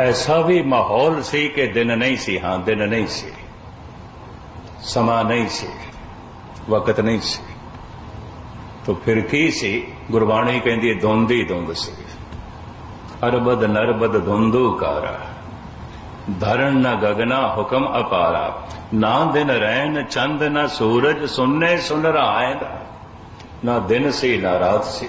ਐਸਾ ਵੀ ਮਾਹੌਲ ਸੀ ਕਿ ਦਿਨ ਨਹੀਂ ਸੀ, ਹਾਂ, ਦਿਨ ਨਹੀਂ ਸੀ। ਸਮਾਂ ਨਹੀਂ ਸੀ, ਵਕਤ ਨਹੀਂ ਸੀ। ਤਾਂ ਫਿਰ ਕੀ ਸੀ? ਗੁਰਬਾਣੀ ਕਹਿੰਦੀ ਹੈ, ਧੁੰਦ ਹੀ ਧੁੰਦ ਸੀ। ਅਰਬਦ ਨਰਬਦ ਧੁੰਦੂ ਕਾਰਾ। ਧਰਨ ਨ ਗਗਨਾ ਹੁਕਮ ਅਪਾਰਾ। ਨਾ ਦਿਨ ਰਹਿਣ ਚੰਦ ਨਾ ਸੂਰਜ ਸੁਨਨੇ ਸੁਨ ਰਹਾਏ ਨਾ ਦਿਨ ਸੀ, ਨਾ ਰਾਤ ਸੀ।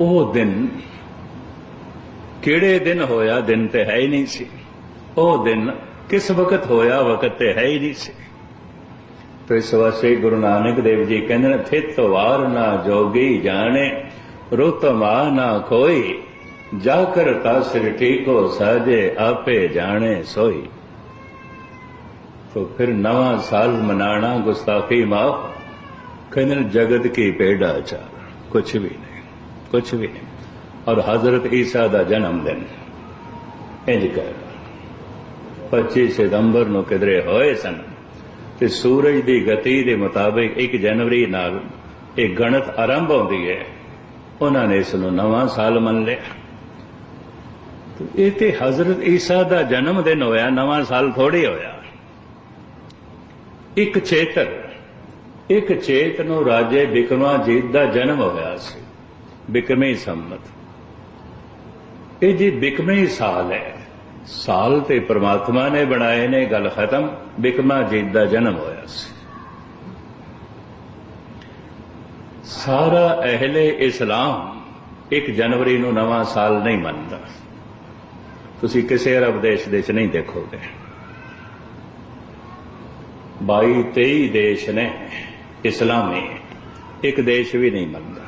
ਉਹ ਦਿਨ ਕਿਹੜੇ ਦਿਨ ਹੋਇਆ? ਦਿਨ ਤੇ ਹੈ ਹੀ ਨਹੀਂ ਸੀ। ਉਹ ਦਿਨ ਕਿਸ ਵਕਤ ਹੋਇਆ? ਵਕਤ ਤੇ ਹੈ ਹੀ ਨਹੀਂ ਸੀ। ਤੇ ਇਸ ਵਾਸਤੇ ਗੁਰੂ ਨਾਨਕ ਦੇਵ ਜੀ ਕਹਿੰਦੇ ਨੇ ਫਿਤ ਵਾਰ ਨਾ ਜੋਗੀ ਜਾਣੇ ਰੁਤਮਾ ਨਾ ਕੋਈ ਜਾ ਕਰ ਤਾ ਸਿਰ ਠੀਕੋ ਸਾਜੇ ਆਪੇ ਜਾਣੇ ਸੋਈ। ਤੋ ਫਿਰ ਨਵਾਂ ਸਾਲ ਮਨਾਣਾ, ਗੁਸਤਾਖੀ ਮਾਫ, ਕਹਿੰਦੇ ਜਗਤ ਕੀ ਪੇੜਾ ਚਾਰ ਕੁਛ ਵੀ ਨਹੀਂ। ਕੁਝ ਵੀ। ਨਹੀਂ ਔਰ ਹਜ਼ਰਤ ਈਸਾ ਦਾ ਜਨਮ ਦਿਨ। ਇੰਜ ਕਰ। 25 ਸਤੰਬਰ ਨੂੰ ਕਿਦਰੇ ਹੋਏ ਸਨ ਤੇ ਸੂਰਜ ਦੀ ਗਤੀ ਦੇ ਮੁਤਾਬਿਕ 1 ਜਨਵਰੀ ਨਾਲ ਇਹ ਗਣਤ ਆਰੰਭ ਹੁੰਦੀ ਹੈ। ਉਹਨਾਂ ਨੇ ਇਸ ਨੂੰ ਨਵਾਂ ਸਾਲ ਮੰਨ ਲਿਆ। ਇਹ ਤੇ ਹਜ਼ਰਤ ਈਸਾ ਦਾ ਜਨਮ ਦਿਨ ਹੋਇਆ, ਨਵਾਂ ਸਾਲ ਥੋੜੀ ਹੋਇਆ। ਇੱਕ ਚੇਤਨ ਇੱਕ ਚੇਤ ਨੂੰ ਰਾਜੇ ਬਿਕਰਮਾ ਜੀਤ ਦਾ ਜਨਮ ਹੋਇਆ ਸੀ। ਬਿਕਰਮੀ ਸੰਮਤ। ਇਹ ਜੀ ਬਿਕਰਮੀ ਸਾਲ ਹੈ। ਸਾਲ ਤੇ ਪ੍ਰਮਾਤਮਾ ਨੇ ਬਣਾਏ ਨੇ ਗੱਲ ਖਤਮ ਬਿਕਮਾ ਬਿਕਰਮਾਜੀਤ ਦਾ ਜਨਮ ਹੋਇਆ ਸੀ। ਸਾਰਾ ਅਹਲੇ ਇਸਲਾਮ 1 ਜਨਵਰੀ ਨੂੰ ਨਵਾਂ ਸਾਲ ਨਹੀਂ ਮੰਨਦਾ। ਤੁਸੀਂ ਕਿਸੇ ਅਰਬ ਦੇਸ਼ ਦੇ ਚ ਨਹੀਂ ਦੇਖੋਗੇ। 22 23 ਦੇਸ਼ ਨੇ ਇਸਲਾਮੀ, ਇੱਕ ਦੇਸ਼ ਵੀ ਨਹੀਂ ਮੰਨਦਾ।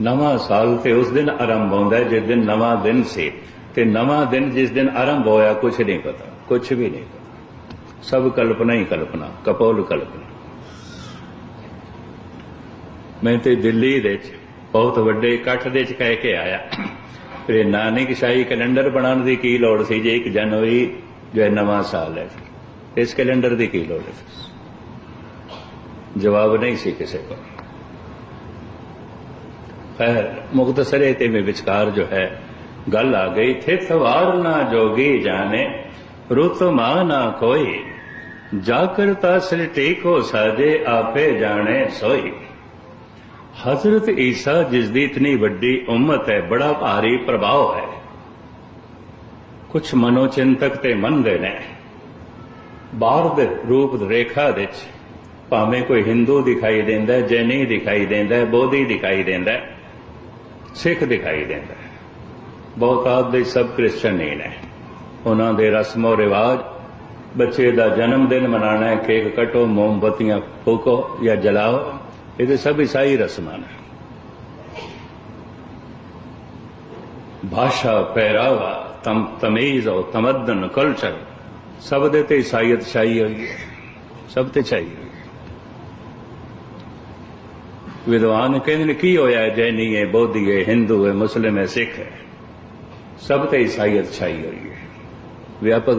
ਨਵਾਂ ਸਾਲ ਤੇ ਉਸ ਦਿਨ ਆਰੰਭ ਹੁੰਦਾ ਹੈ, ਜਿਸ ਦਿਨ ਨਵਾਂ ਦਿਨ ਸੀ। ਤੇ ਨਵਾਂ ਦਿਨ ਜਿਸ ਦਿਨ ਆਰੰਭ ਹੋਇਆ ਕੁਝ ਨਹੀਂ ਪਤਾ ਕੁਝ ਵੀ ਨਹੀਂ ਪਤਾ। ਸਭ ਕਲਪਨਾ ਹੀ ਕਲਪਨਾ, ਕਪੋਲ ਕਲਪਨਾ। ਮੈਂ ਤੇ ਦਿੱਲੀ ਦੇ ਵਿੱਚ ਬਹੁਤ ਵੱਡੇ ਇਕੱਠ ਦੇ ਚ ਕਹਿ ਕੇ ਆਇਆ। ਫਿਰ ਨਾਨਕ ਸ਼ਾਹੀ ਕੈਲੰਡਰ ਬਣਾਉਣ ਦੀ ਕੀ ਲੋੜ ਸੀ ਜੇ 1 ਜਨਵਰੀ ਜੋ ਹੈ ਨਵਾਂ ਸਾਲ ਹੈ? ਇਸ ਕੈਲੰਡਰ ਦੀ ਕੀ ਲੋੜ ਹੈ? ਜਵਾਬ ਨਹੀਂ ਸੀ ਕਿਸੇ ਕੋਲ। ਖੈਰ ਮੁਖਤਸਰੇ ਤੇ ਮੇ ਵਿਚਕਾਰ ਜੋ ਹੈ, ਗੱਲ ਆ ਗਈ ਥੇ ਸਵਾਰ ਨਾ ਜੋਗੀ ਜਾਣੇ, ਰੁਤ ਮਾ ਨਾ ਕੋਈ ਜਾ ਕਰ ਤਾਸਰ ਟੇਕੋ ਸਾਜੇ, ਆਪੇ ਜਾਣੇ ਸੋਈ। ਹਜ਼ਰਤ ਈਸਾ, ਜਿਸ ਦੀ ਇਤਨੀ ਵੱਡੀ ਉਮਤ ਹੈ, ਬੜਾ ਭਾਰੀ ਪ੍ਰਭਾਵ ਹੈ। ਕੁਝ ਮਨੋਚਿੰਤਕ ਤੇ ਮੰਨਦੇ ਨੇ। ਬਾਹਰ ਦੇ ਰੂਪ ਰੇਖਾ ਦੇ ਵਿੱਚ ਭਾਵੇਂ ਕੋਈ ਹਿੰਦੂ ਦਿਖਾਈ ਦਿੰਦਾ, ਜੈਨੀ ਦਿਖਾਈ ਦਿੰਦਾ, ਬੋਧੀ ਦਿਖਾਈ ਦਿੰਦਾ ਸਿੱਖ ਦਿਖਾਈ ਦਿੰਦਾ ਹੈ। ਬਹੁਤਾਤ ਦੇ ਸਭ ਕ੍ਰਿਸਚਨ ਨਹੀਂ ਨੇ ਉਹਨਾਂ ਦੇ ਰਸਮੋ ਰਿਵਾਜ, ਬੱਚੇ ਦਾ ਜਨਮ ਦਿਨ ਮਨਾਣਾ ਹੈ, ਕੇਕ ਕਟੋ, ਮੋਮਬਤੀਆਂ ਫੂਕੋ ਜਾਂ ਜਲਾਓ ਇਹਦੇ ਸਭ ਈਸਾਈ ਰਸਮਾਂ ਨੇ। ਭਾਸ਼ਾ, ਪਹਿਰਾਵਾ, ਤਮ, ਤਮੀਜ਼ ਔਰ ਤਮਦਨ, ਕਲਚਰ, ਸਭ ਦੇ ਤੇ ਈਸਾਈਅਤ ਛਾਈ ਹੋਈ ਹੈ। ਸਭ ਤੇ ਛਾਈ ਵਿਦਵਾਨ ਕਹਿੰਦੇ ਨੇ, ਕੀ ਹੋਇਆ ਜੈਨੀ ਹੈ, ਬੋਧੀ ਹੈ, ਹਿੰਦੂ ਹੈ, ਮੁਸਲਿਮ ਹੈ, ਸਿੱਖ ਹੈ। ਸਭ ਤੇ ਈਸਾਈਅਤ ਛਾਈ ਹੋਈ ਹੈ। ਵਿਆਪਕ